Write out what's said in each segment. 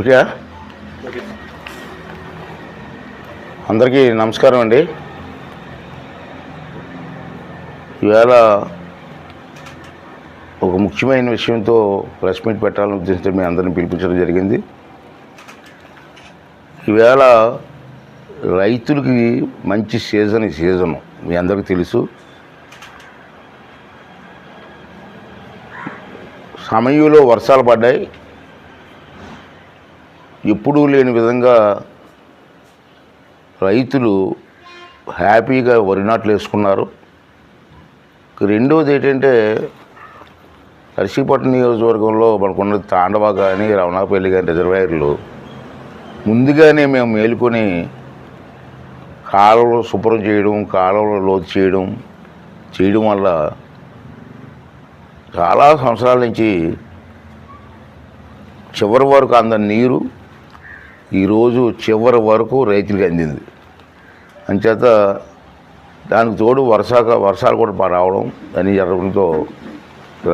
Okay అందరికీ నమస్కారం అండి. ఈవేళ ఒక ముఖ్యమైన విషయంతో ప్రెస్ మీట్ పెట్టాలని ఉద్దేశించి మీ అందరిని పిలిపించడం జరిగింది. ఈవేళ రైతులకి మంచి సీజన్ ఈ సీజను మీ అందరికీ తెలుసు. సమయంలో వర్షాలు పడ్డాయి. ఎప్పుడూ లేని విధంగా రైతులు హ్యాపీగా వరి నాట్లు వేసుకున్నారు. రెండోది రెండవది ఏంటంటే నర్సీపట్నం నియోజకవర్గంలో మనకున్న తాండవ కానీ రమణాపల్లి కానీ రిజర్వాయర్లు. ముందుగానే మేము మేలుకొని కాలువలు శుభ్రం చేయడం కాలువలు లోతు చేయడం చేయడం వల్ల చాలా సంవత్సరాల నుంచి చివరి వరకు అందని నీరు ఈరోజు చివరి వరకు రైతులకు అందింది. అంచేత దానికి తోడు వర్షాక వర్షాలు కూడా రావడం అని జరగడంతో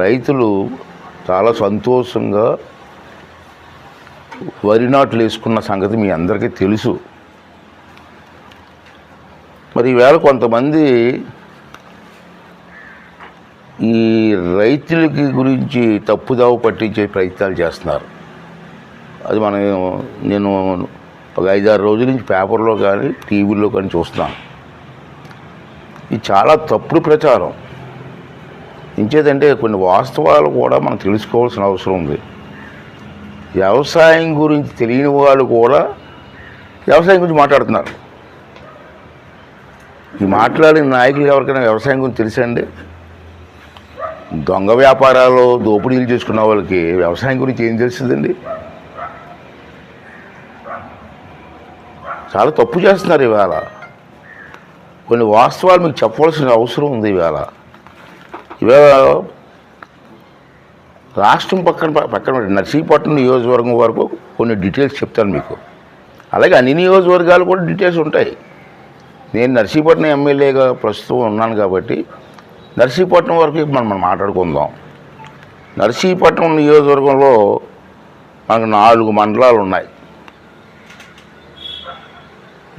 రైతులు చాలా సంతోషంగా వరి నాట్లు వేసుకున్న సంగతి మీ అందరికీ తెలుసు. మరి ఈవేళ కొంతమంది ఈ రైతులకి గురించి తప్పుదావ పట్టించే ప్రయత్నాలు చేస్తున్నారు. అది మనం నేను ఒక ఐదారు రోజుల నుంచి పేపర్లో కానీ టీవీలో కానీ చూస్తున్నాను. ఇది చాలా తప్పుడు ప్రచారం. ఇంచేదంటే కొన్ని వాస్తవాలు కూడా మనం తెలుసుకోవాల్సిన అవసరం ఉంది. వ్యవసాయం గురించి తెలియని వాళ్ళు కూడా వ్యవసాయం గురించి మాట్లాడుతున్నారు. ఈ మాట్లాడిన నాయకులు ఎవరికైనా వ్యవసాయం గురించి తెలుసండి దొంగ వ్యాపారాలు దోపిడీలు చేసుకున్న వాళ్ళకి వ్యవసాయం గురించి ఏం తెలిసిందండి చాలా తప్పు చేస్తున్నారు ఇవాళ. కొన్ని వాస్తవాలు మీకు చెప్పవలసిన అవసరం ఉంది ఇవాళ. ఇవాళ రాష్ట్రం పక్కన పక్కన నర్సీపట్నం నియోజకవర్గం వరకు కొన్ని డీటెయిల్స్ చెప్తాను మీకు. అలాగే అన్ని నియోజకవర్గాలు కూడా డీటెయిల్స్ ఉంటాయి. నేను నర్సీపట్నం ఎమ్మెల్యేగా ప్రస్తుతం ఉన్నాను కాబట్టి నర్సీపట్నం వరకు మనం మనం మాట్లాడుకుందాం. నర్సీపట్నం నియోజకవర్గంలో మనకు నాలుగు మండలాలు ఉన్నాయి.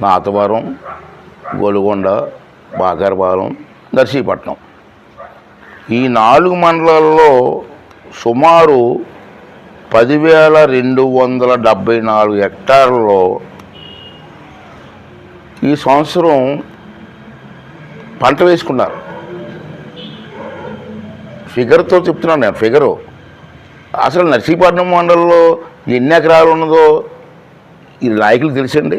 నాతవరం గొలుగొండ బాగరపాలెం నర్సీపట్నం. ఈ నాలుగు మండలాల్లో సుమారు పదివేల రెండు వందల డెబ్భై నాలుగు హెక్టార్లలో ఈ సంవత్సరం పంట వేసుకున్నారు. ఫిగర్తో చెప్తున్నాను నేను ఫిగరు. అసలు నర్సీపట్నం మండలంలో ఎన్ని ఎకరాలు ఉన్నదో ఈ నాయకులు తెలుసండి.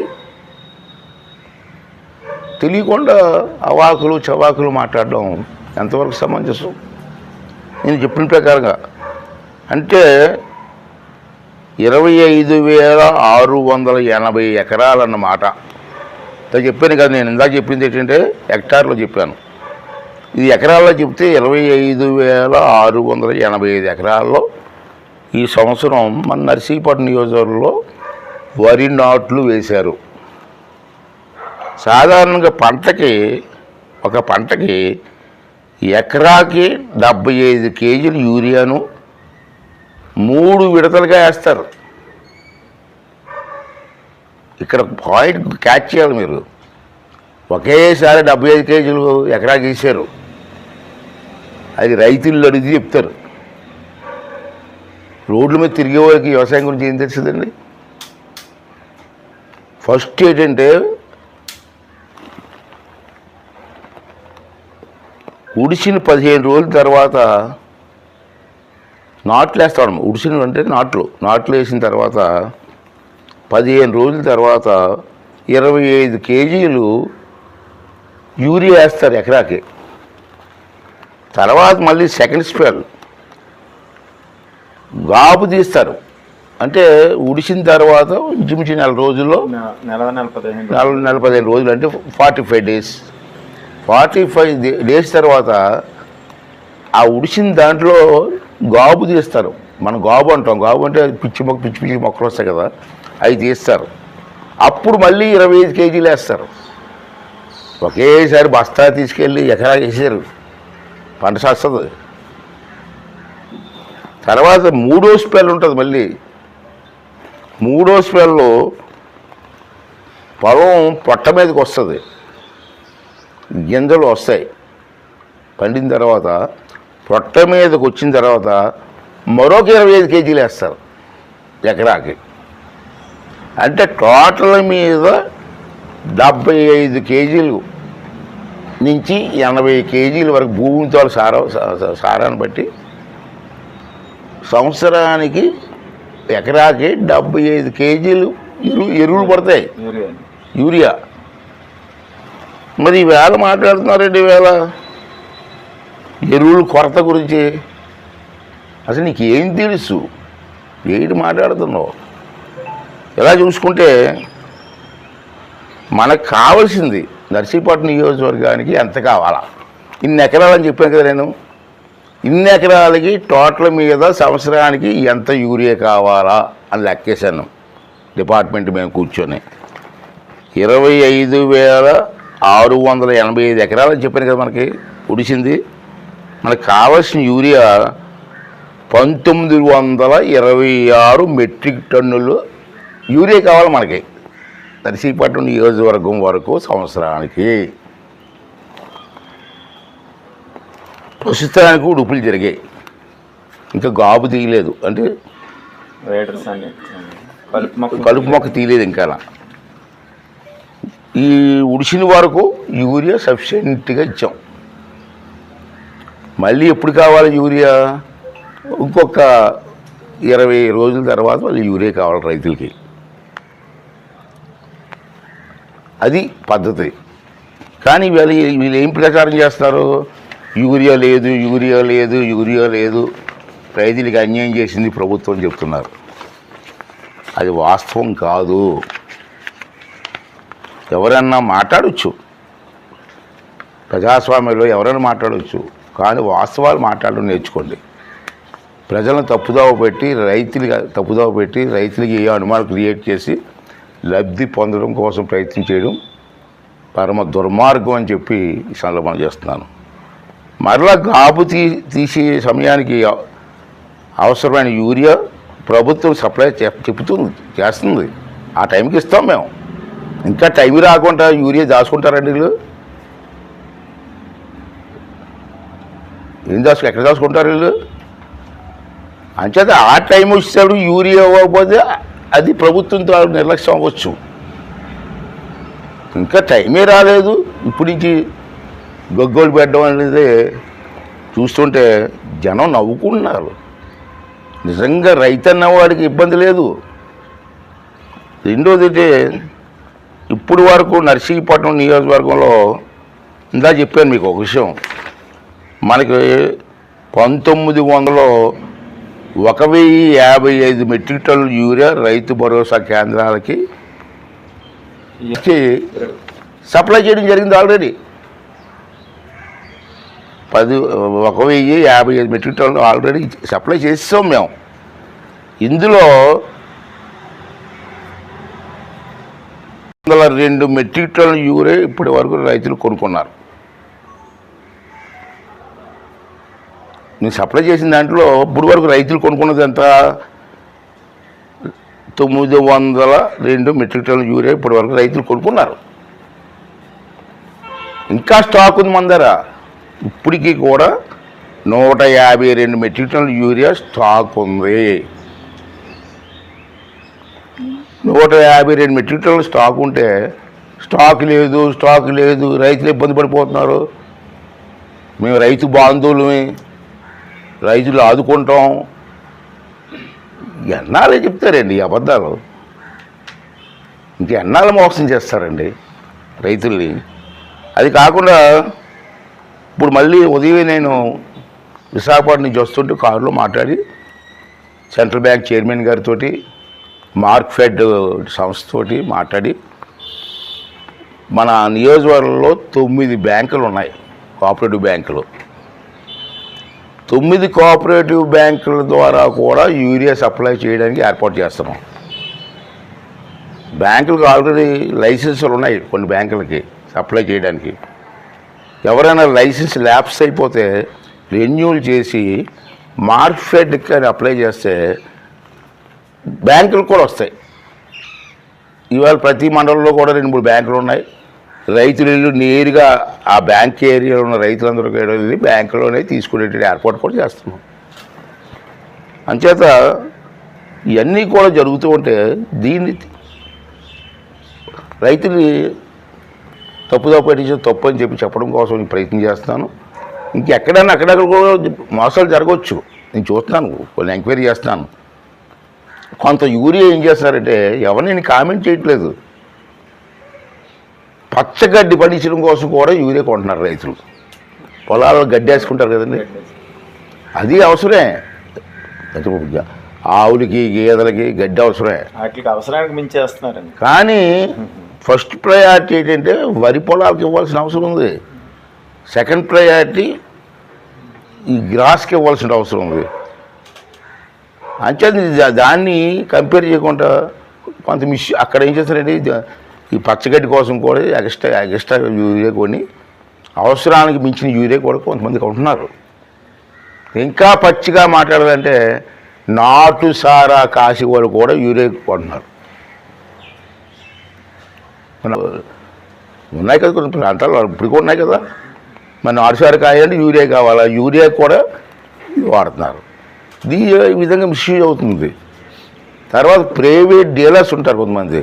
తెలియకుండా అవాకులు చవాకులు మాట్లాడడం ఎంతవరకు సమంజసం? నేను చెప్పిన ప్రకారంగా. అంటే ఇరవై ఐదు వేల ఆరు వందల ఎనభై ఎకరాలన్నమాట. ఇంత చెప్పాను కదా నేను ఇందాక చెప్పింది ఏంటంటే హెక్టార్లో చెప్పాను. ఇది ఎకరాల్లో చెప్తే ఇరవై ఐదు వేల ఆరు వందల ఎనభై ఐదు ఎకరాల్లో ఈ సంవత్సరం మన నర్సీపట్నం నియోజకవర్గంలో వరి నాట్లు వేశారు. సాధారణంగా పంటకి ఒక పంటకి ఎకరాకి డెబ్బై ఐదు కేజీలు యూరియాను మూడు విడతలుగా వేస్తారు. ఇక్కడ పాయింట్ క్యాచ్ చేయాలి మీరు. ఒకేసారి డెబ్బై ఐదు కేజీలు ఎకరాకి వేసారు అది రైతులు అడిగి చెప్తారు. రోడ్ల మీద తిరిగే వాళ్ళకి వ్యవసాయం గురించి ఏం తెలుస్తుందండి ఫస్ట్ ఏంటంటే ఉడిసిన పదిహేను రోజుల తర్వాత నాట్లు వేస్తాం ఉడిసిన అంటే నాట్లు. నాట్లు వేసిన తర్వాత పదిహేను రోజుల తర్వాత ఇరవై ఐదు కేజీలు యూరియా వేస్తారు ఎకరాకి. తర్వాత మళ్ళీ సెకండ్ స్పెల్. గాపు తీస్తారు. అంటే ఉడిసిన తర్వాత ఇంచుమించు నెల రోజుల్లో నెల నెల పదిహేను నెల నెల పదిహేను రోజులు అంటే forty five days. Forty five days తర్వాత ఆ ఉడిసిన దాంట్లో గాబు తీస్తారు. మనం గాబు అంటాం. గాబు అంటే పిచ్చి మొక్క పిచ్చి పిచ్చి మొక్కలు వస్తాయి కదా అవి తీస్తారు. అప్పుడు మళ్ళీ ఇరవై ఐదు కేజీలు వేస్తారు. ఒకేసారి బస్తా తీసుకెళ్ళి ఎకరా వేసారు. పంట వస్తుంది తర్వాత మూడో స్పెల్ ఉంటుంది మళ్ళీ. మూడో స్పెల్లో పొలం పొట్ట మీదకి వస్తుంది. గింజలు వస్తాయి. పండిన తర్వాత పొట్ట మీదకి వచ్చిన తర్వాత మరొక ఇరవై ఐదు కేజీలు వేస్తారు ఎకరాకి. అంటే టోటల్ మీద డెబ్బై ఐదు కేజీలు నుంచి ఎనభై కేజీల వరకు భూమితో సారా సారాన్ని బట్టి సంవత్సరానికి ఎకరాకి డెబ్బై ఐదు కేజీలు ఎరువు ఎరువులు పడతాయి. యూరియా. మరి ఈవేళ మాట్లాడుతున్నారండి ఈవేళ ఎరువుల కొరత గురించి. అసలు నీకేం తెలుసు? ఏంటి మాట్లాడుతున్నావు? ఇలా చూసుకుంటే మనకు కావాల్సింది నర్సీపట్నం నియోజకవర్గానికి ఎంత కావాలా? ఇన్ని ఎకరాలని చెప్పాను కదా నేను. ఇన్ని ఎకరాలకి టోటల్ మీద సంవత్సరానికి ఎంత యూరియా కావాలా అని లెక్కేశాను. డిపార్ట్మెంట్ మేము కూర్చొని. ఇరవై ఐదు వేల ఆరు వందల ఎనభై ఐదు ఎకరాలని చెప్పాను కదా మనకి ఉడిసింది. మనకు కావాల్సిన యూరియా పంతొమ్మిది వందల ఇరవై ఆరు మెట్రిక్ టన్నులు యూరియా కావాలి మనకి నర్సీపట్నం నియోజకవర్గం వరకు సంవత్సరానికి. ప్రస్తుతానికి ఉడుపులు జరిగాయి. ఇంకా గాబు తీయలేదు. అంటే కలుపు మొక్క తీయలేదు ఇంకా ఈ ఉడిసిన వరకు యూరియా సఫిషియెంట్గా ఇచ్చాం. మళ్ళీ ఎప్పుడు కావాలి యూరియా? ఇంకొక ఇరవై రోజుల తర్వాత మళ్ళీ యూరియా కావాలి రైతులకి. అది పద్ధతి. కానీ వీళ్ళు వీళ్ళు ఏం ప్రచారం చేస్తారు? యూరియా లేదు యూరియా లేదు యూరియా లేదు. రైతులకి అన్యాయం చేసింది ప్రభుత్వం చెప్తున్నారు. అది వాస్తవం కాదు. ఎవరన్నా మాట్లాడచ్చు. ప్రజాస్వామ్యంలో ఎవరైనా మాట్లాడవచ్చు కానీ వాస్తవాలు మాట్లాడడం నేర్చుకోండి. ప్రజలను తప్పుదోవ పెట్టి రైతులుగా తప్పుదోవ పెట్టి రైతులకి ఏ అనుమానం క్రియేట్ చేసి లబ్ధి పొందడం కోసం ప్రయత్నం చేయడం పరమ దుర్మార్గం అని చెప్పి ఈ సందర్భం చేస్తున్నాను. మరలా గాబు తీ తీసే సమయానికి అవసరమైన యూరియా ప్రభుత్వం సప్లై చెప్- చెప్తుంది చేస్తుంది. ఆ టైంకి ఇస్తాం మేము. ఇంకా టైం రాకుండా యూరియా దాచుకుంటారండి వీళ్ళు? ఏం దాచుకు ఎక్కడ దాచుకుంటారు వీళ్ళు? అంచేత ఆ టైం వచ్చేటప్పుడు యూరియా ఇవ్వకపోతే అది ప్రభుత్వంతో నిర్లక్ష్యం అవ్వచ్చు. ఇంకా టైమే రాలేదు. ఇప్పుడు నుంచి గొగ్గోలు పెట్టడం అనేది చూస్తుంటే జనం నవ్వుకుంటున్నారు. నిజంగా రైతు అన్నవాడికి ఇబ్బంది లేదు. రెండోది అంటే ఇప్పుడు వరకు నర్సీపట్నం నియోజకవర్గంలో ఇందా చెప్పాను మీకు ఒక విషయం. మనకి పంతొమ్మిది వందల ఒక వెయ్యి యాభై ఐదు మెట్రిక్ టన్నుల యూరియా రైతు భరోసా కేంద్రాలకి ఇచ్చి సప్లై చేయడం జరిగింది ఆల్రెడీ. పది ఒక వెయ్యి యాభై ఐదు మెట్రిక్ టన్నులు ఆల్రెడీ సప్లై చేస్తాం మేము. ఇందులో వందల రెండు మెట్రిక్ టన్నుల యూరియా ఇప్పటి వరకు రైతులు కొనుక్కున్నారు. నేను సప్లై చేసిన దాంట్లో ఇప్పుడు వరకు రైతులు కొనుక్కున్నది ఎంత? తొమ్మిది వందల రెండు మెట్రిక్ టన్నుల యూరియా ఇప్పటి వరకు రైతులు కొనుక్కున్నారు. ఇంకా స్టాక్ ఉంది మన దగ్గర. ఇప్పటికీ కూడా నూట యాభై రెండు మెట్రిక్ టన్నుల యూరియా స్టాక్ ఉంది. నూట యాభై రెండు మెట్రిక్ టన్నుల స్టాక్ ఉంటే స్టాక్ లేదు స్టాక్ లేదు రైతులు ఇబ్బంది పడిపోతున్నారు. మేము రైతు బాంధవులమే రైతులు ఆదుకుంటాం. ఎన్నాళ్ళే చెప్తారండి ఈ అబద్ధాలు? ఇంకెన్నాళ్ళు మోసం చేస్తారండి రైతుల్ని? అది కాకుండా ఇప్పుడు మళ్ళీ ఉదయం నేను విశాఖపట్నం నుంచి వస్తుంటే కారులో మాట్లాడి సెంట్రల్ బ్యాంక్ చైర్మన్ గారితో మార్క్ ఫెడ్ సంస్థతోటి మాట్లాడి మన నియోజకవర్గంలో తొమ్మిది బ్యాంకులు ఉన్నాయి కోఆపరేటివ్ బ్యాంకులు. తొమ్మిది కోఆపరేటివ్ బ్యాంకుల ద్వారా కూడా యూరియా సప్లై చేయడానికి ఏర్పాటు చేస్తున్నాం. బ్యాంకులకు ఆల్రెడీ లైసెన్సులు ఉన్నాయి కొన్ని బ్యాంకులకి సప్లై చేయడానికి. ఎవరైనా లైసెన్స్ ల్యాప్స్ అయిపోతే రెన్యూల్ చేసి మార్క్ఫెడ్కి అని అప్లై చేస్తే బ్యాంకులు కూడా వస్తాయి. ఇవాళ ప్రతి మండలంలో కూడా రెండు మూడు బ్యాంకులు ఉన్నాయి. రైతులు ఇల్లు నేరుగా ఆ బ్యాంక్ ఏరియాలో ఉన్న రైతులందరూ వెళ్ళి బ్యాంకులోనే తీసుకునేటువంటి ఏర్పాటు కూడా చేస్తున్నాం. అంచేత ఇవన్నీ కూడా జరుగుతూ ఉంటే దీన్ని రైతుని తప్పుదో పట్టించే తప్పు అని చెప్పి చెప్పడం కోసం నేను ప్రయత్నం చేస్తున్నాను. ఇంకెక్కడైనా అక్కడక్కడ కూడా మోసాలు జరగవచ్చు. నేను చూస్తున్నాను కొన్ని ఎంక్వైరీ చేస్తున్నాను. కొంత యూరియా ఏం చేస్తున్నారంటే ఎవరిని నేను కామెంట్ చేయట్లేదు. పచ్చగడ్డి పండించడం కోసం కూడా యూరియా కొంటున్నారు రైతులు. పొలాల్లో గడ్డి వేసుకుంటారు కదండి. అది అవసరమే. ఆవులకి గేదెలకి గడ్డి అవసరమే. వాటికి అవసరానికి మించేస్తున్నారండి. కానీ ఫస్ట్ ప్రయారిటీ ఏంటంటే వరి పొలాలకు ఇవ్వాల్సిన అవసరం ఉంది. సెకండ్ ప్రయారిటీ ఈ గ్రాస్కి ఇవ్వాల్సిన అవసరం ఉంది. అంతే దాన్ని కంపేర్ చేయకుండా కొంత మిస్ అక్కడ ఏం చేస్తారంటే ఈ పచ్చగడ్డి కోసం కూడా ఎక్స్ట్రా ఎక్స్ట్రా యూరియా కొని అవసరానికి మించిన యూరియా కూడా కొంతమంది కొంటున్నారు. ఇంకా పచ్చిగా మాట్లాడాలంటే నాటు సారా కాసి వాళ్ళు కూడా యూరియా కొంటున్నారు. ఉన్నాయి కదా కొన్ని ప్రాంతాలు ఇప్పుడు కూడా ఉన్నాయి కదా. మన నాటు సారా కాయాలంటే యూరియా కావాలా? యూరియా కూడా వాడుతున్నారు. ఇది ఈ విధంగా మిస్యూజ్ అవుతుంది? తర్వాత ప్రైవేట్ డీలర్స్ ఉంటారు కొంతమంది.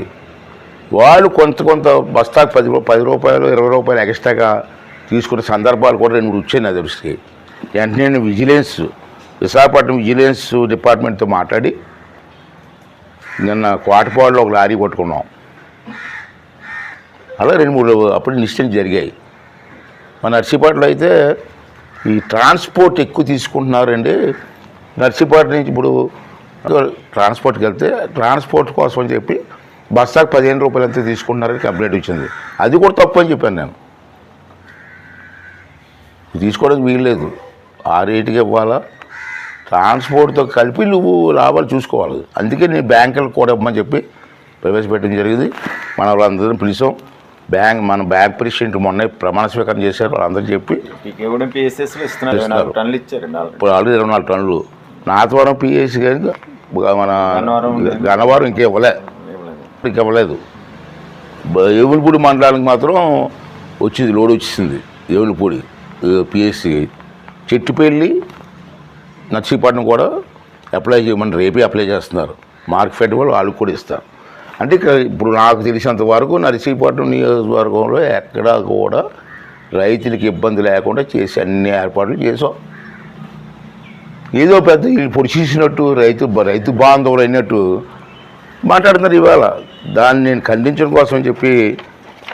వాళ్ళు కొంత కొంత బస్తాకు పది పది రూపాయలు ఇరవై రూపాయలు ఎక్స్ట్రాగా తీసుకునే సందర్భాలు కూడా రెండు మూడు వచ్చాయి నా దృష్టికి. వెంటనే నేను విజిలెన్స్ విశాఖపట్నం విజిలెన్స్ డిపార్ట్మెంట్తో మాట్లాడి నిన్న కోటపాడులో ఒక లారీ పట్టుకున్నాం అలా రెండు మూడు అప్పుడు నిశ్చయం జరిగాయి. మన నర్సీపాటలో అయితే ఈ ట్రాన్స్పోర్ట్ ఎక్కువ తీసుకుంటున్నారండి. నర్సీపట్నం నుంచి ఇప్పుడు ట్రాన్స్పోర్ట్కి వెళ్తే ట్రాన్స్పోర్ట్ కోసం అని చెప్పి బస్సాకు పదిహేను రూపాయలు అంతే తీసుకుంటున్నారని కంప్లైంట్ వచ్చింది అది కూడా తప్పు అని చెప్పాను నేను. తీసుకోవడానికి వీల్లేదు ఆ రేటుకి ఇవ్వాలా? ట్రాన్స్పోర్ట్తో కలిపి నువ్వు లాభాలు చూసుకోవాలి. అందుకే నేను బ్యాంకులకు కూడా ఇవ్వమని చెప్పి ప్రవేశపెట్టడం జరిగింది. మన వాళ్ళందరం పిలిచాం. బ్యాంక్ మన బ్యాంక్ ప్రెసిడెంట్ మొన్న ప్రమాణ స్వీకారం చేశారు. వాళ్ళందరూ చెప్పి ఇప్పుడు ఆల్రెడీ ఇరవై నాలుగు టన్నులు. నాతవరం పిఎస్సి కానీ మన గన్నవరం ఇంకే ఇవ్వలే. ఇంకా ఇవ్వలేదు. ఏవులపూడి మండలానికి మాత్రం వచ్చింది లోడ్ వచ్చింది ఏవులపూడి పిఎస్సి చెట్టుపల్లి నర్సీపట్నం కూడా అప్లై చేయమని రేపే అప్లై చేస్తున్నారు. మార్క్ ఫెడ్ వాళ్ళు వాళ్ళకి కూడా ఇస్తారు. అంటే ఇక్కడ ఇప్పుడు నాకు తెలిసినంత వరకు నర్సీపట్నం నియోజకవర్గంలో ఎక్కడా కూడా రైతులకి ఇబ్బంది లేకుండా చేసి అన్ని ఏర్పాట్లు చేసాం. ఏదో పెద్ద వీళ్ళు పొడిచేసినట్టు రైతు రైతు బాంధవులు అయినట్టు మాట్లాడుతున్నారు ఇవాళ. దాన్ని నేను ఖండించడం కోసం అని చెప్పి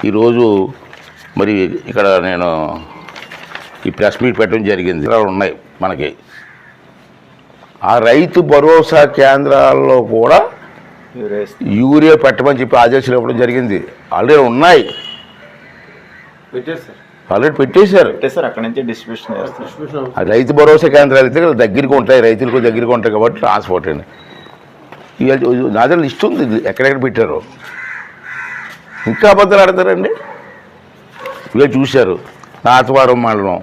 ఈరోజు మరి ఇక్కడ నేను ఈ ప్రెస్ మీట్ పెట్టడం జరిగింది. ఉన్నాయి మనకి. ఆ రైతు భరోసా కేంద్రాల్లో కూడా. యూరియా పెట్టమని చెప్పి ఆదేశాలు ఇవ్వడం జరిగింది. ఆల్రెడీ ఉన్నాయి. ఆల్రెడీ పెట్టేశారు. పెట్టేసారు అక్కడ నుంచి డిస్ట్రిబ్యూషన్ చేస్తారు. రైతు భరోసా కేంద్రాలు అయితే దగ్గరికి ఉంటాయి రైతులకు దగ్గరికి ఉంటాయి కాబట్టి ట్రాన్స్పోర్ట్ అండి. ఇవాళ నా దగ్గర లిస్ట్ ఉంది ఇది ఎక్కడెక్కడ పెట్టారు. ఇంకా అబద్ధాలు ఆడతారండి? ఇవాళ చూశారు. నాతవారం మండలం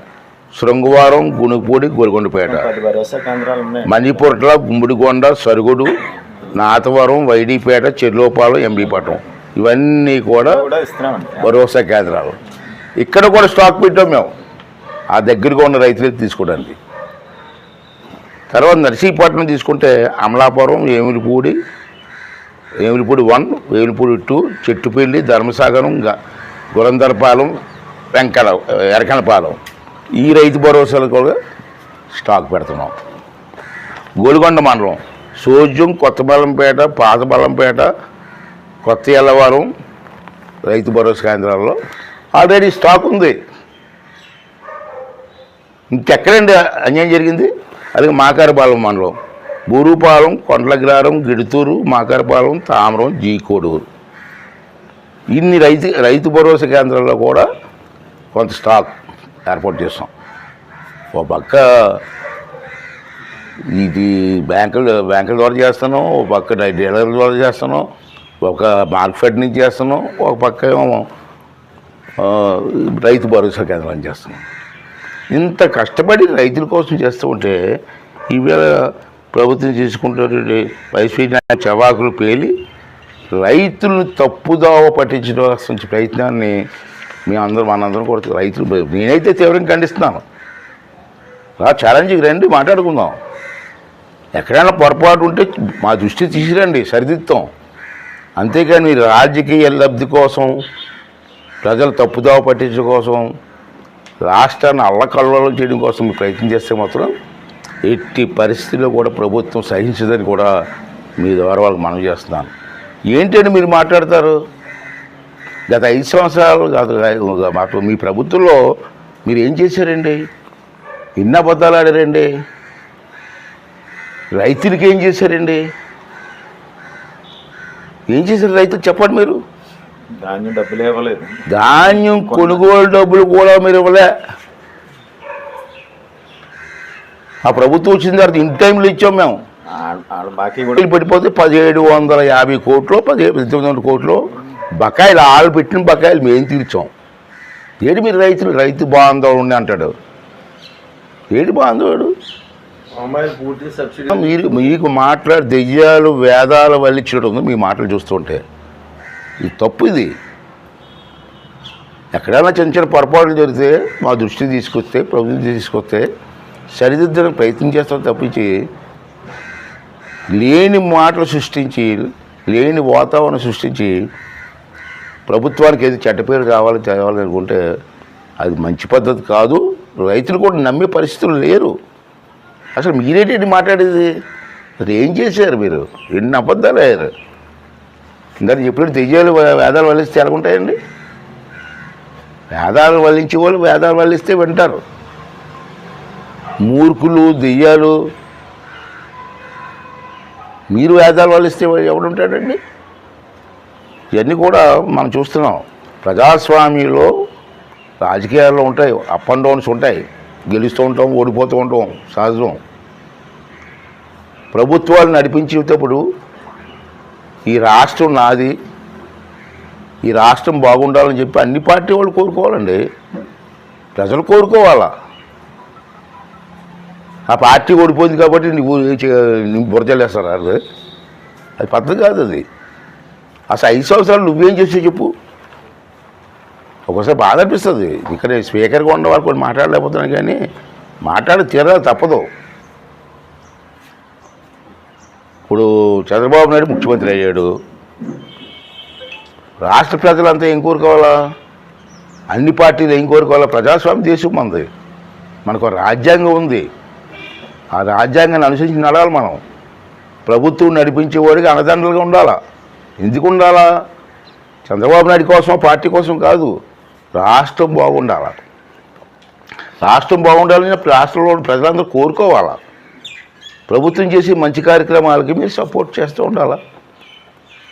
శృంగవారం గుణిపూడి ఉన్నాయి మణిపూర్ల గుమ్మిడిగొండ సరుగుడు నాతవరం వైడీపేట చెర్లోపాలెం ఎంబీపట్నం. ఇవన్నీ కూడా భరోసా కేంద్రాలు. ఇక్కడ కూడా స్టాక్ పెట్టాం మేము. ఆ దగ్గరగా ఉన్న రైతులకు తీసుకోవడానికి. తర్వాత నర్సీపట్నం తీసుకుంటే అమలాపురం ఏమిలిపూడి ఏమిలిపూడి వన్ వేమిలిపూడి టూ చెట్టుపల్లి ధర్మసాగరం గ- గురందరపాలెం వెంకల ఎరకనపాలెం. ఈ రైతు భరోసాలు కూడా స్టాక్ పెడుతున్నాం. గోల్గొండ మండలం సోజ్యం కొత్తబల్లంపేట పాతబల్లంపేట కొత్త ఎల్లవారం రైతు భరోసా కేంద్రాల్లో ఆల్రెడీ స్టాక్ ఉంది. ఇంకెక్కడండి అన్యాయం జరిగింది? అది మాకారపాలెం మండలం. బూరుపాలెం కొండలగ్రారం గిడుతూరు మాకారపాలెం తామరం జీకోడూరు ఇన్ని రైతు రైతు భరోసా కేంద్రాల్లో కూడా కొంత స్టాక్ ఏర్పాటు చేస్తాం. ఓ పక్క ఇది బ్యాంకులు బ్యాంకుల ద్వారా చేస్తున్నాం ఒక పక్క డీలర్ల ద్వారా చేస్తున్నాం ఒక మార్కెట్ నుంచి చేస్తున్నాం ఒక పక్క ఏమో రైతు భరోసా కేంద్రం చేస్తున్నాం. ఇంత కష్టపడి రైతుల కోసం చేస్తూ ఉంటే ఈవేళ ప్రభుత్వం చేసుకుంటున్నటువంటి వైసీపీ చవాకులు పేలి రైతులను తప్పుదావ పట్టించడం ప్రయత్నాన్ని మీ అందరం మనందరం కూడా రైతులు నేనైతే తీవ్రంగా ఖండిస్తున్నాను. రా ఛాలెంజ్కి రండి మాట్లాడుకుందాం. ఎక్కడైనా పొరపాటు ఉంటే మా దృష్టి తీసుకురండి సరిదిద్దాం. అంతేకాని రాజకీయ లబ్ధి కోసం ప్రజలు తప్పుదావ పట్టించడం కోసం రాష్ట్రాన్ని అల్లకల్లోలం చేయడం కోసం ప్రయత్నం చేస్తే మాత్రం ఎట్టి పరిస్థితుల్లో కూడా ప్రభుత్వం సహించదని కూడా మీ ద్వారా వాళ్ళకి మనం చేస్తున్నాను. ఏంటంటే మీరు మాట్లాడతారు? గత ఐదు సంవత్సరాలు గత మాకు మీ ప్రభుత్వంలో మీరు ఏం చేశారండి? ఎన్ని అబద్ధాలు ఆడారండి? రైతులకి ఏం చేశారండి? ఏం చేశారు రైతులు? చెప్పండి మీరు. ధాన్యం డబ్బులు ఇవ్వలేదు. ధాన్యం కొనుగోలు డబ్బులు కూడా మీరు ఇవ్వలే. ఆ ప్రభుత్వం వచ్చిన తర్వాత ఇన్ టైంలో ఇచ్చాం మేము. బాకీ పడిపోతే పదిహేడు వందల యాభై కోట్లు పదిహేడు తొమ్మిది వందల కోట్లు బకాయిలు ఆళ్ళు పెట్టిన బకాయిలు మేము తీర్చాం. ఏడు మీరు రైతులు రైతు బాంధవుడు అంటాడు. ఏడు బాంధవుడు? మీరు మీకు మాట్లాడే దెయ్యాలు వేదాలు వల్లించడం ఉంది మీ మాటలు చూస్తుంటే. ఇది తప్పు ఇది. ఎక్కడైనా చిన్న చిన్న పొరపాట్లు జరిగితే మా దృష్టికి తీసుకొస్తే ప్రభుత్వం తీసుకొస్తే సరిదిద్దడానికి ప్రయత్నం చేస్తాం తప్పించి లేని మాటలు సృష్టించి లేని వాతావరణం సృష్టించి ప్రభుత్వానికి ఏది చెడ్డ పేరు కావాలి తేవాలి అనుకుంటే అది మంచి పద్ధతి కాదు. రైతులు కూడా నమ్మే పరిస్థితులు లేరు. అసలు మీరేంటి మాట్లాడేది? అసలు ఏం చేశారు మీరు? ఎన్ని అబద్ధాలు అయ్యారు? ఇంకా చెప్పినట్టు దెయ్యాలు వేదాలు వల్లిస్తే ఎలాగుంటాయండి వేదాలు వల్లించే వాళ్ళు వేదాలు వల్లిస్తే వింటారు. మూర్ఖులు దెయ్యాలు. మీరు వేదాలు వల్లిస్తే ఎవడు ఉంటాడండి? ఇవన్నీ కూడా మనం చూస్తున్నాం. ప్రజాస్వామ్యంలో రాజకీయాల్లో ఉంటాయి అప్ అండ్ డౌన్స్ ఉంటాయి. గెలుస్తూ ఉంటాం ఓడిపోతూ ఉంటాం సహజం. ప్రభుత్వాలు నడిపించేటప్పుడు ఈ రాష్ట్రం నాది ఈ రాష్ట్రం బాగుండాలని చెప్పి అన్ని పార్టీ వాళ్ళు కోరుకోవాలండి. ప్రజలు కోరుకోవాలా? ఆ పార్టీ ఓడిపోయింది కాబట్టి నువ్వు నువ్వు అది అది పద్ధతి కాదు అది. అసలు ఐదు సంవత్సరాలు నువ్వేం చేసావు చెప్పు. ఒకసారి బాధ అనిపిస్తుంది. ఇక్కడ స్పీకర్గా ఉన్న వాళ్ళు కొన్ని మాట్లాడలేకపోతున్నాను కానీ మాట్లాడి తీరాలి తప్పదు. ఇప్పుడు చంద్రబాబు నాయుడు ముఖ్యమంత్రి అయ్యాడు. రాష్ట్ర ప్రజలంతా ఏం కోరుకోవాలా? అన్ని పార్టీలు ఏం కోరుకోవాలా? ప్రజాస్వామ్య దేశం మనది మనకు ఒక రాజ్యాంగం ఉంది. ఆ రాజ్యాంగాన్ని అనుసరించి నడవాలి మనం. ప్రభుత్వం నడిపించేవాడికి అన్నదండలుగా ఉండాలా? ఎందుకు ఉండాలా? చంద్రబాబు నాయుడు కోసం పార్టీ కోసం కాదు. రాష్ట్రం బాగుండాలి? రాష్ట్రం బాగుండాలని రాష్ట్రంలో ప్రజలందరూ కోరుకోవాలా? ప్రభుత్వం చేసే మంచి కార్యక్రమాలకి మీరు సపోర్ట్ చేస్తూ ఉండాలా?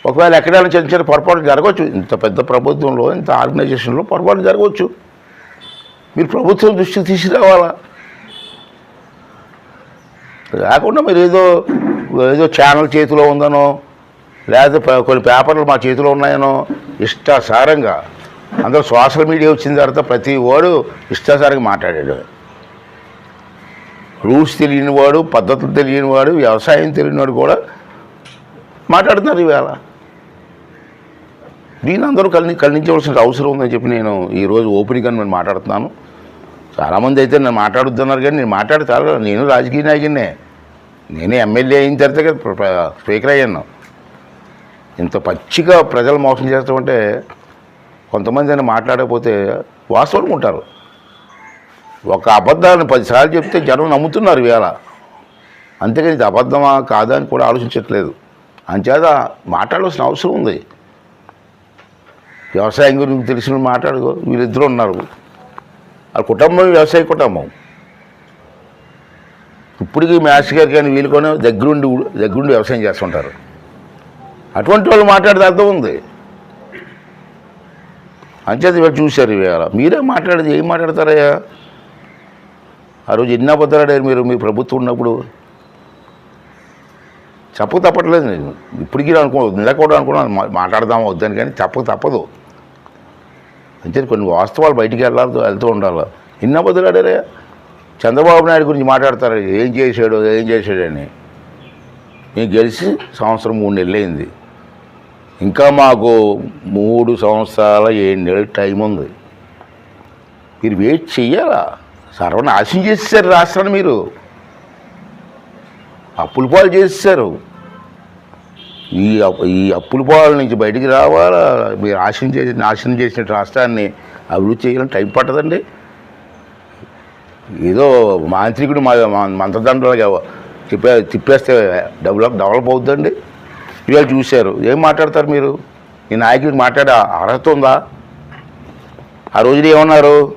ఒకవేళ ఎక్కడైనా చిన్న చిన్న పొరపాటు జరగవచ్చు ఇంత పెద్ద ప్రభుత్వంలో ఇంత ఆర్గనైజేషన్లో పొరపాటు జరగవచ్చు. మీరు ప్రభుత్వం దృష్టికి తీసుకురావాలా? లేకుండా మీరు ఏదో ఏదో ఛానల్ చేతిలో ఉందనో లేదా కొన్ని పేపర్లు మా చేతిలో ఉన్నాయనో ఇష్టాసారంగా అందరూ సోషల్ మీడియా వచ్చిన తర్వాత ప్రతి వాడు ఇష్టాసారంగా మాట్లాడాడు. రూల్స్ తెలియనివాడు పద్ధతులు తెలియనివాడు వ్యవసాయం తెలియని వాడు కూడా మాట్లాడుతున్నారు ఇవాళ. దీని అందరూ కలిని కలిగించవలసిన అవసరం ఉందని చెప్పి నేను ఈరోజు ఓపెనింగ్ నేను మాట్లాడుతున్నాను. చాలామంది అయితే నేను మాట్లాడుతున్నారు కానీ నేను మాట్లాడతాను నేను రాజకీయ నాయకుడినే. నేనే ఎమ్మెల్యే అయిన తర్వాత కదా ప్ర- స్పీకర్ అయ్యాను. ఇంత పచ్చిగా ప్రజలు మోసం చేస్తామంటే కొంతమంది అయినా మాట్లాడకపోతే వాస్తవం ఉంటారు. ఒక అబద్ధాన్ని పదిసార్లు చెప్తే జనం నమ్ముతున్నారు వేళ అంతేకాని ఇది అబద్ధమా కాదా అని కూడా ఆలోచించట్లేదు. అంచేత మాట్లాడాల్సిన అవసరం ఉంది. వ్యవసాయం గురించి తెలిసిన మాట్లాడు వీళ్ళిద్దరూ ఉన్నారు. ఆ కుటుంబం వ్యవసాయ కుటుంబం. ఇప్పటికీ మ్యాస్ గారు కానీ వీళ్ళు కానీ దగ్గరుండి దగ్గరుండి వ్యవసాయం చేస్తుంటారు. అటువంటి వాళ్ళు మాట్లాడితే అర్థం ఉంది. అంచేత ఇవాళ చూశారు ఇవాళ. మీరే మాట్లాడేది ఏం మాట్లాడతారయ్యా? ఆ రోజు ఎన్ని అబద్ధాలు మీరు మీ ప్రభుత్వం ఉన్నప్పుడు? చెప్పక తప్పట్లేదు నేను. ఇప్పటికీ అనుకో ఇందాక కూడా అనుకున్నాను మా- వద్దని కానీ చెప్పక తప్పదు. అంతే కొన్ని వాస్తవాలు బయటికి వెళ్ళాలి వెళ్తూ ఉండాలి. ఎన్ని అబద్ధాలు ఆడారా చంద్రబాబు నాయుడు గురించి మాట్లాడతారు ఏం చేశాడు ఏం చేశాడని. మేము గెలిచి సంవత్సరం మూడు నెలలు అయింది. ఇంకా మాకు మూడు సంవత్సరాల ఏడు నెలల టైం ఉంది. మీరు వెయిట్ చెయ్యాలా? సర్వనాశం చేసేసారు రాష్ట్రాన్ని మీరు. అప్పుల పాలు చేసేసారు ఈ అప్పు- ఈ అప్పుల పాల నుంచి బయటికి రావాలా? మీరు ఆశం చేసి నాశనం చేసిన రాష్ట్రాన్ని అభివృద్ధి చేయాలని టైం పట్టదండి. ఏదో మాంత్రికుడు మా మా- మంత్రదండలుగా తిప్పే తిప్పేస్తే డెవలప్ డెవలప్ అవుతుందండి ఇవాళ చూశారు. ఏం మాట్లాడతారు మీరు? ఈ నాయకుడికి మాట్లాడే అర్హత ఉందా? ఆ రోజున ఏమన్నారు?